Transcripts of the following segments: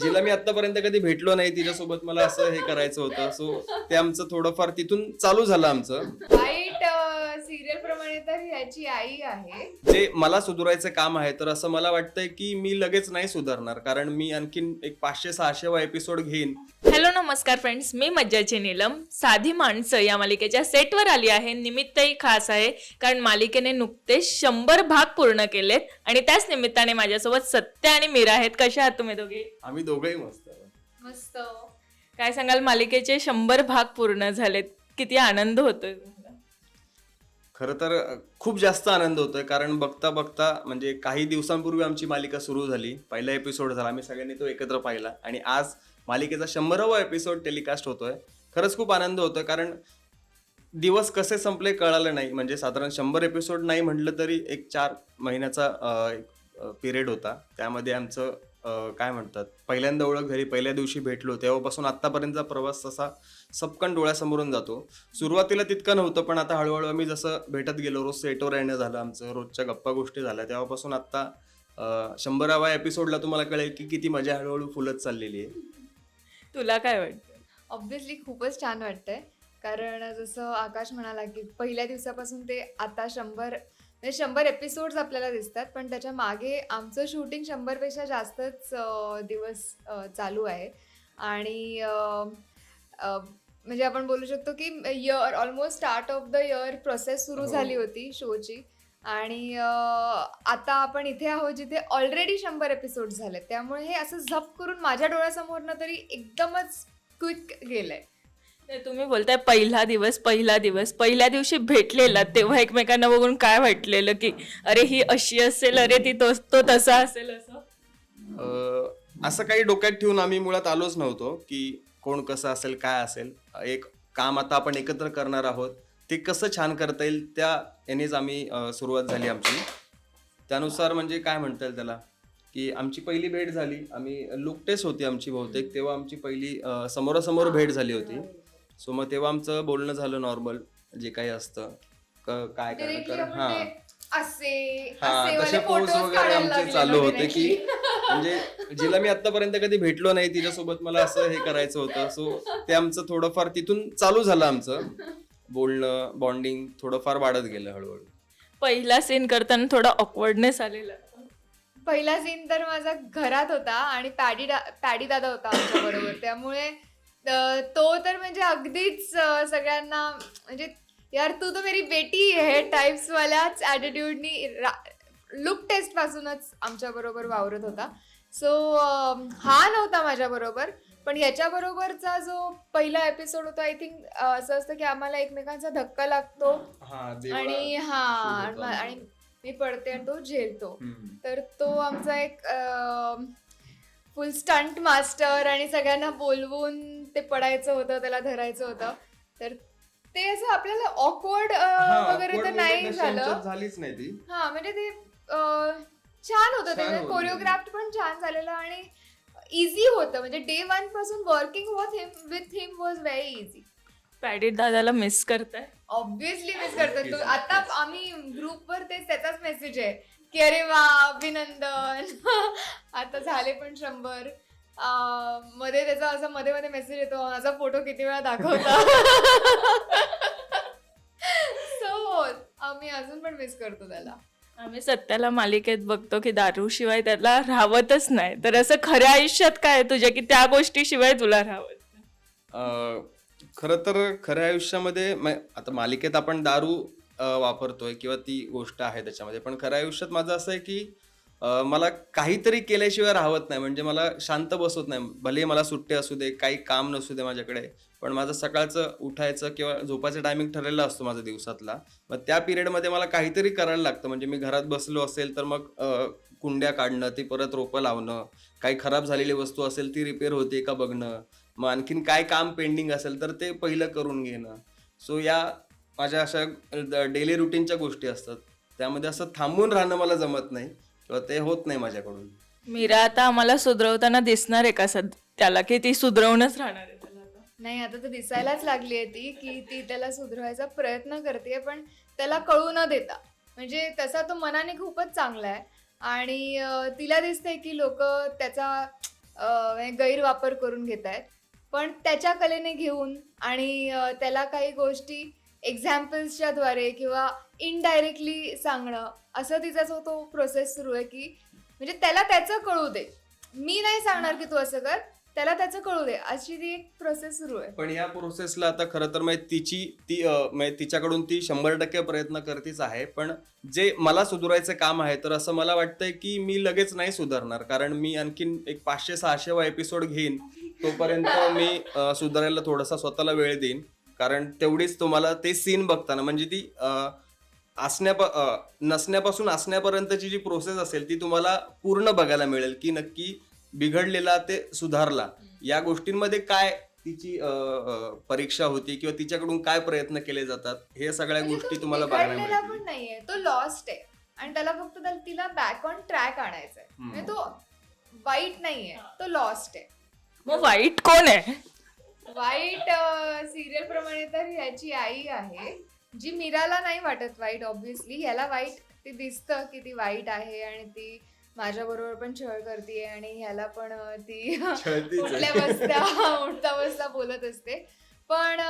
जिला मी आतापर्यंत कधी भेटलो नाही तिच्यासोबत मला असं हे करायचं होतं. सो ते आमचं थोडंफार तिथून चालू झालं आमचं. सिरियल प्रमाणे तर ह्याची आई आहे. जे मला सुधारायचं काम आहे तर असं मला वाटतंय की मी लगेच नाही सुधारणार. कारण मी आणखीन एक पाचशे सहाशे वा एपिसोड घेईन. हॅलो नमस्कार फ्रेंड्स मी मज्जाची नीलम. साधी माणसं या मालिकेच्या सेटवर आली आहे. निमित्तही खास आहे. कारण मालिकेने नुकतेच शंभर भाग पूर्ण केलेत. आणि त्याच निमित्ताने माझ्यासोबत सत्य आणि मीरा आहेत. कशा आहात तुम्ही दोघे? आम्ही दोघंही मस्त मस्त. काय सांगाल? मालिकेचे शंभर भाग पूर्ण झालेत. किती आनंद होतोय? खरं तर खूप जास्त आनंद होतोय. कारण बघता बघता म्हणजे काही दिवसांपूर्वी आमची मालिका सुरू झाली. पहिला एपिसोड झाला. आम्ही सगळ्यांनी तो एकत्र पाहिला. आणि आज मालिकेचा शंभरावा एपिसोड टेलिकास्ट होतोय. खरंच खूप आनंद होतोय. कारण दिवस कसे संपले कळालं नाही. म्हणजे साधारण शंभर एपिसोड नाही म्हटलं तरी एक चार महिन्याचा पिरियड होता. त्यामध्ये आमचं अ, काय म्हणतात पहिल्यांदा ओळख झाली पहिल्या दिवशी भेटलो तेव्हापासून आत्तापर्यंतचा प्रवास तसा सपकन डोळ्यासमोरून जातो. सुरुवातीला तितकं नव्हतं पण आता हळूहळू आम्ही जसं भेटत गेलो रोज सेटवर येणं झालं आमचं रोजच्या गप्पा गोष्टी झाल्या तेव्हापासून आता अ, शंभराव्या एपिसोडला तुम्हाला कळेल की किती मजा हळूहळू फुलत चाललेली आहे. तुला काय वाटतं? ऑब्व्हियसली खूपच छान वाटतंय कारण जसं आकाश म्हणाला की पहिल्या दिवसापासून ते आता शंभर म्हणजे शंभर एपिसोड्स आपल्याला दिसतात पण त्याच्यामागे आमचं शूटिंग शंभरपेक्षा जास्तच दिवस चालू आहे. आणि म्हणजे आपण बोलू शकतो की year almost start off the year process सुरू हो. झाली होती शोची आणि आता आपण इथे आहोत जिथे ऑलरेडी शंभर एपिसोड झाले त्यामुळे हे असं झप करून माझ्या डोळ्यासमोरनं तरी एकदमच क्विक गेलंय. तुम्ही बोलताय पहिला दिवस पहिला दिवस. पहिल्या दिवशी भेटलेला तेव्हा एकमेकांना बघून काय वाटलेलं की अरे ही अशी असेल अरे ती तो तो तसा असेल असं? असं काही डोक्यात ठेवून आम्ही मुळात आलोच नव्हतो की कोण कसं असेल काय असेल. एक काम आता आपण एकत्र करणार आहोत. ते कसं छान करता येईल त्या यानेच आम्ही सुरुवात झाली आमची. त्यानुसार म्हणजे काय म्हणता येईल त्याला? की आमची पहिली भेट झाली. आम्ही लुक टेस्ट होती आमची बहुतेक. तेव्हा आमची पहिली समोरासमोर भेट झाली होती. सो मग तेव्हा आमचं बोलणं झालं नॉर्मल जे काही असतं. क- काय Directly आपण हां. ते असे हा असे तसे photos वगैरे काढायला आमचे लागले चालू होते directly. की म्हणजे जिला मी आतापर्यंत कधी भेटलो नाही तिच्यासोबत मला असं हे करायचं होतं. सो ते आमचं थोडंफार तिथून चालू झालं आमचं. बोलणं बॉन्डिंग थोडंफार वाढत गेलं हळूहळू. पहिला सीन करताना थोडा ऑकवर्डनेस आलेला. पहिला सीन तर माझा घरात होता आणि पॅडी पॅडी दादा होता आमच्या बरोबर. त्यामुळे तो तर म्हणजे अगदीच सगळ्यांना म्हणजे यार तू तर मेरी बेटी हे टाईप्स वाल्याच ॲटिट्यूडनी लुक टेस्ट पासूनच आमच्या बरोबर वावरत होता. सो हा नव्हता माझ्या बरोबर पण याच्या बरोबरचा जो पहिला एपिसोड होता आय थिंक असं असतं की आम्हाला एकमेकांचा धक्का लागतो आणि हा आणि मी पडते आणि तो झेलतो. तर तो आमचा एक फुल स्टंट मास्टर आणि सगळ्यांना बोलवून ते पडायचं होतं त्याला धरायचं होतं. तर ते असं आपल्याला ऑकवर्ड वगैरे तर नाही झालं. झालीच नाही ती. हा म्हणजे ते अं, छान होतं छान ते होतं. कोरिओग्राफ्ट पण छान झालेलं आणि इझी होतं. म्हणजे day वनपासून working was him with him was very easy पॅडिट दादाला मिस करताय? ऑब्विसली मिस करतो तो आता. आम्ही ग्रुपवर तेच त्याचाच मेसेज आहे. की अरे वा अभिनंदन. आता झाले पण शंभर. अं, मध्ये त्याचा असं मध्ये मध्ये मेसेज येतो माझा फोटो किती वेळा दाखवता? सो आम्ही अजून पण मिस करतो त्याला. आम्ही सत्याला मालिकेत बघतो की दारू शिवाय त्याला राहवतच नाही. तर असं खऱ्या आयुष्यात काय आहे तुझ्या की त्या गोष्टीशिवाय तुला राहवत नाही? अं, खरं तर खऱ्या आयुष्यामध्ये म- आता मालिकेत आपण दारू अं, वापरतोय किंवा ती गोष्ट आहे त्याच्यामध्ये. पण खऱ्या आयुष्यात माझं असं आहे की मला काहीतरी केल्याशिवाय राहवत नाही. म्हणजे मला शांत बसवत नाही. भले मला सुट्टे असू दे काही काम नसू दे माझ्याकडे पण माझं सकाळचं उठायचं किंवा झोपायचं टायमिंग ठरलेला असतो माझा दिवसातला. मग त्या पिरियडमध्ये मला काहीतरी करायला लागतं. म्हणजे मी घरात बसलो असेल तर मग कुंड्या काढणं ती परत रोपं लावणं काही खराब झालेली वस्तू असेल ती रिपेअर होते का बघणं मग आणखीन काय काम पेंडिंग असेल तर ते पहिलं करून घेणं. सो या माझ्या अशा डेली रुटीनच्या गोष्टी असतात. त्यामध्ये असं थांबून राहणं मला जमत नाही किंवा ते होत नाही माझ्याकडून. मीरा आता आम्हाला सुधरवताना दिसणार आहे का सद त्याला की ती सुधरवूनच राहणार आहे त्याला आता? नाही आता तर दिसायलाच लागली आहे ती की ती त्याला सुधरवायचा प्रयत्न करते पण त्याला कळू न देता. म्हणजे तसा तो मनाने खूपच चांगला आहे. आणि अं, तिला दिसतंय की लोक त्याचा अं, म्हणजे गैरवापर करून घेत आहेत पण त्याच्या कलेने घेऊन आणि अं, त्याला काही गोष्टी एक्झाम्पल्सच्या द्वारे किंवा इनडायरेक्टली सांगणं असं तिचा जो तो प्रोसेस सुरू आहे की म्हणजे त्याला त्याचं कळू दे. मी नाही सांगणार की तू असं कर त्याला त्याचं कळू दे. अशी ती एक प्रोसेस सुरू आहे. पण या प्रोसेसला आता खरं तर म्हणजे तिची ती म्हणजे तिच्याकडून ती शंभर टक्के प्रयत्न करतीच आहे. पण जे मला सुधारायचं काम आहे तर असं मला वाटतंय की मी लगेच नाही सुधारणार. कारण मी आणखीन एक पाचशे सहाशे वा एपिसोड घेईन तोपर्यंत मी सुधारायला थोडासा स्वतःला वेळ देईन. कारण तेवढीच तुम्हाला ते सीन बघताना म्हणजे ती अं, असण्याप अं, नसण्यापासून असण्यापर्यंतची जी प्रोसेस असेल ती तुम्हाला पूर्ण बघायला मिळेल की नक्की बिघडलेला ते सुधारला. या गोष्टींमध्ये काय तिची परीक्षा होती किंवा तिच्याकडून काय प्रयत्न केले जातात हे सगळ्या म्हणजे गोष्टी तुम्हाला बघायला मिळतील. पण नाहीये तो लॉस्ट आहे. आणि त्याला फक्त तिला बॅक ऑन ट्रॅक आणायचा आहे. म्हणजे तो वाईट नाहीये तो लॉस्ट आहे. मग वाईट कोण आहे? वाईट सिरियल प्रमाणे तर ह्याची आई आहे जी मीराला नाही वाटत वाईट ऑब्विसली ह्याला वाईट ते दिसतं की ती वाईट आहे आणि ती माझ्या बरोबर पण छळ करते आणि ह्याला पण ती उठल्या. बसता उठता बसता बोलत असते. पण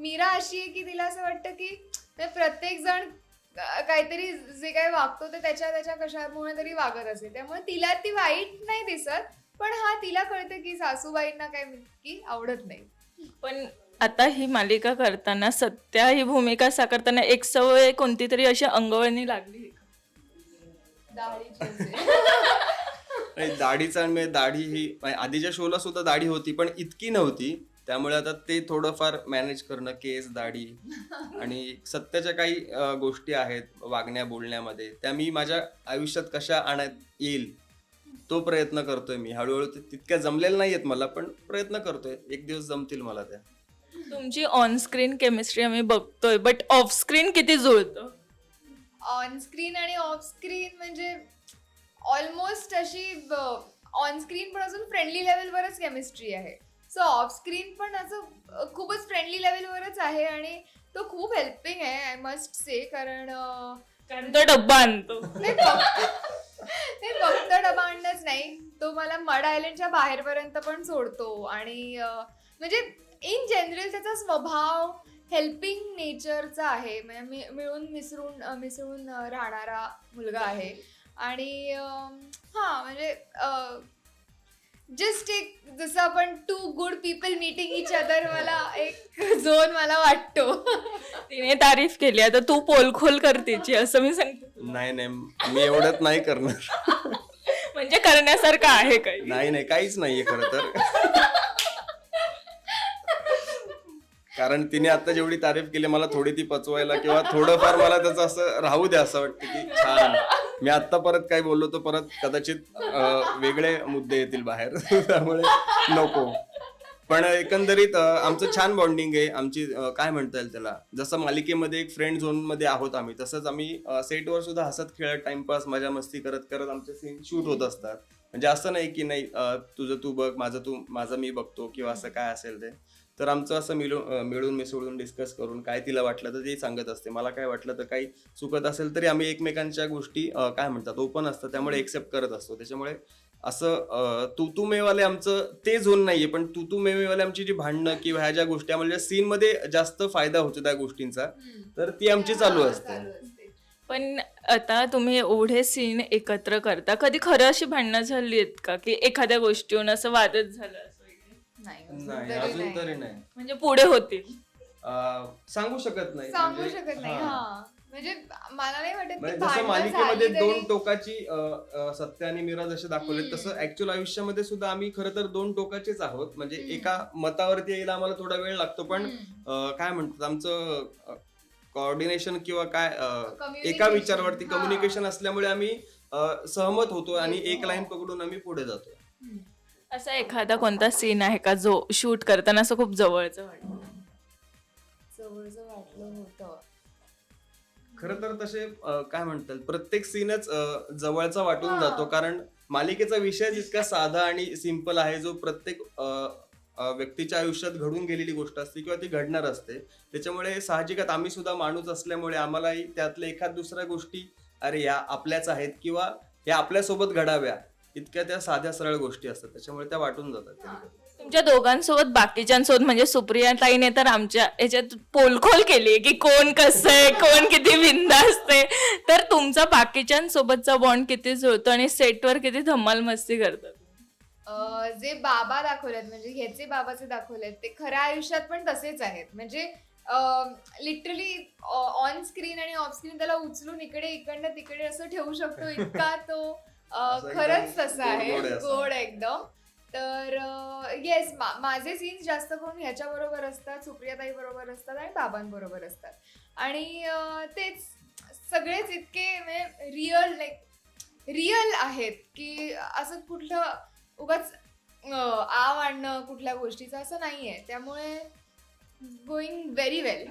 मीरा अशी आहे की तिला असं वाटतं की प्रत्येक जण काहीतरी जे काही वागतो ते त्याच्या त्याच्या कशामुळे तरी वागत असेल त्यामुळे तिला ती वाईट नाही दिसत पण हा तिला कळतं की सासूबाईंना काय की आवडत नाही. पण आता ही मालिका करताना सत्या ही भूमिका साकारताना एक सवय कोणती तरी अशी अंगवळणी लागली दाढीची. आणि म्हणजे दाढी ही म्हणजे आधीच्या शोला सुद्धा दाढी होती पण इतकी नव्हती. त्यामुळे आता ते थोडंफार मॅनेज करणं केस दाढी आणि सत्याच्या काही अं, गोष्टी आहेत वागण्या बोलण्यामध्ये त्या मी माझ्या आयुष्यात कशा आणत येईल तो प्रयत्न करतोय मी. हळूहळू ते तितक्या जमलेल्या नाही आहेत मला पण प्रयत्न करतोय. एक दिवस जमतील मला त्या. तुमची ऑन स्क्रीन केमिस्ट्री आम्ही बघतोय बट ऑफ स्क्रीन किती जुळतं? ऑन स्क्रीन आणि ऑफ स्क्रीन म्हणजे ऑलमोस्ट अशी ऑन स्क्रीन पण अजून फ्रेंडली लेवलवरच केमिस्ट्री आहे. सो ऑफ स्क्रीन पण असं अ, खूपच फ्रेंडली लेवलवरच आहे आणि तो खूप हेल्पिंग आहे आय मस्ट से कारण तो डब्बा आणतो. नाही फक्त नाही फक्त डबा आणणंच नाही. तो मला मड आयलंडच्या बाहेरपर्यंत पण सोडतो. आणि म्हणजे इन जनरल त्याचा स्वभाव हेल्पिंग नेचरचा आहे. म्हणजे मी- मिळून मिसळून मिसळून राहणारा मुलगा आहे. आणि हा म्हणजे जस्ट एक जसं आपण two good people meeting each other मला एक झोन मला वाटतो. तिने तारीफ केली. आता तू पोलखोल कर तिची असं मी सांगते नाही नाही. मी एवढ्यात नाही करणार. म्हणजे करण्यासारखं आहे काही. नाही नाही. काहीच नाहीये खरं तर. कारण तिने आता जेवढी तारीफ केली मला थोडी ती पचवायला किंवा थोडंफार मला त्याचं असं राहू द्या असं वाटतं की छान. मी आता परत काय बोललो तो परत कदाचित वेगळे मुद्दे येतील बाहेर. त्यामुळे नको. पण एकंदरीत आमचं छान बॉन्डिंग आहे. आमची काय म्हणता येईल त्याला? जसं मालिकेमध्ये एक फ्रेंड झोनमध्ये आहोत आम्ही तसंच आम्ही सेटवर सुद्धा हसत खेळत टाइमपास मजा मस्ती करत करत आमचे सीन शूट होत असतात. म्हणजे असं नाही की नाही तुझं तू बघ माझं तू माझं मी बघतो किंवा असं काय असेल ते. तर आमचं असं मिळून मिळून मिसळून डिस्कस करून काय तिला वाटलं तर ते सांगत असते. मला काय वाटलं तर काही चुकत असेल तरी आम्ही एकमेकांच्या गोष्टी काय म्हणतात ओपन असतात. त्यामुळे एक्सेप्ट करत असतो. त्याच्यामुळे असं तू तू मेवाले आमचं ते झोन नाहीये पण तू तू मेवाले आमची जी भांडणं किंवा ह्या ज्या गोष्टी आम्हाला सीन मध्ये जास्त फायदा होतो त्या गोष्टींचा तर ती आमची चालू असते. पण आता तुम्ही एवढे सीन एकत्र करता कधी खरं अशी भांडणं झाली आहेत का? की एखाद्या गोष्टीवरून असं वादच झालं? नाही तरी अजून नाही. तरी नाही म्हणजे पुढे होतील अं, सांगू शकत नाही सांगू म्हणजे- शकत नाही हा. हा म्हणजे मला नाही वाटत म्हणजे की जसं भांडणं मालिकेमध्ये झाली दोन तरी- टोकाची अ, अ, सत्य आणि मीरा जसे दाखवले हम्म. तसं ऍक्च्युअल आयुष्यामध्ये सुद्धा आम्ही खरं तर दोन टोकाचेच आहोत म्हणजे हम्म. एका मतावरती यायला आम्हाला थोडा वेळ लागतो पण हम्म. अ, काय म्हणतात आमचं कॉर्डिनेशन किंवा काय अ, एका Communication. विचारावरती हा. कम्युनिकेशन असल्यामुळे आम्ही अ, सहमत होतो आणि एक लाईन पकडून आम्ही पुढे जातो हम्म. असा एखादा कोणता सीन आहे का जो शूट करताना असं खूप जवळचं वाटतं? जवळचं वाटलं होतं. खरं तर तसे अ, काय म्हणतात प्रत्येक सीनच जवळचा वाटून. जातो. कारण मालिकेचा विषय इतका साधा आणि सिंपल आहे जो प्रत्येक अ, अ, व्यक्तीच्या आयुष्यात घडून गेलेली गोष्ट असते किंवा ती घडणार असते. त्याच्यामुळे साहजिकच आम्ही सुद्धा माणूस असल्यामुळे आम्हालाही त्यातल्या एखाद दुसऱ्या गोष्टी अरे या आपल्याच आहेत किंवा या आपल्यासोबत घडाव्या इतक्या त्या साध्या सरळ गोष्टी असतात. त्याच्यामुळे त्या वाटून जातात. तुमच्या दोघांसोबत बाकीच्यांसोबत म्हणजे सुप्रिया ताईने तर आमच्या याच्यात पोलखोल केली की कोण कसं आहे कोण किती बिंदा असते. तर तुमचा बाकीच्यांसोबतचा बॉन्ड किती जुळतो आणि सेटवर किती धमाल मस्ती करतात? अं, जे बाबा दाखवलेत म्हणजे ह्याचे बाबाचे दाखवलेत ते खऱ्या आयुष्यात पण तसेच आहेत. म्हणजे लिटरली ऑन स्क्रीन आणि ऑफ स्क्रीन त्याला उचलून इकडे इकडनं तिकडे असं ठेवू शकतो इतका तो खरंच तसा आहे. गोड आहे एकदम. तर येस माझे सीन्स जास्त करून ह्याच्या बरोबर असतात सुप्रियाताई बरोबर असतात आणि बाबांबरोबर असतात. आणि तेच सगळेच इतके रिअल लाईक रिअल आहेत की असं कुठलं उगाच आव आणणं कुठल्या गोष्टीचं असं नाहीये. त्यामुळे गोईंग व्हेरी वेल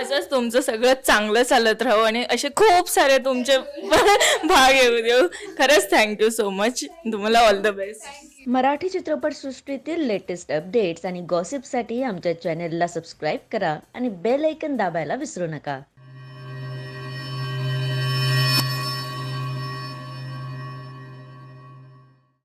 असंच तुमचं सगळं चांगलं चालत राहू आणि असे खूप सारे तुमचे भाग येऊ देऊ. खरंच थँक्यू सो मच तुम्हाला ऑल द बेस्ट मराठी चित्रपटसृष्टीतील लेटेस्ट अपडेट्स आणि गॉसिपसाठी आमच्या चॅनेलला सबस्क्राईब करा आणि बेल ऐकन दाबायला विसरू नका.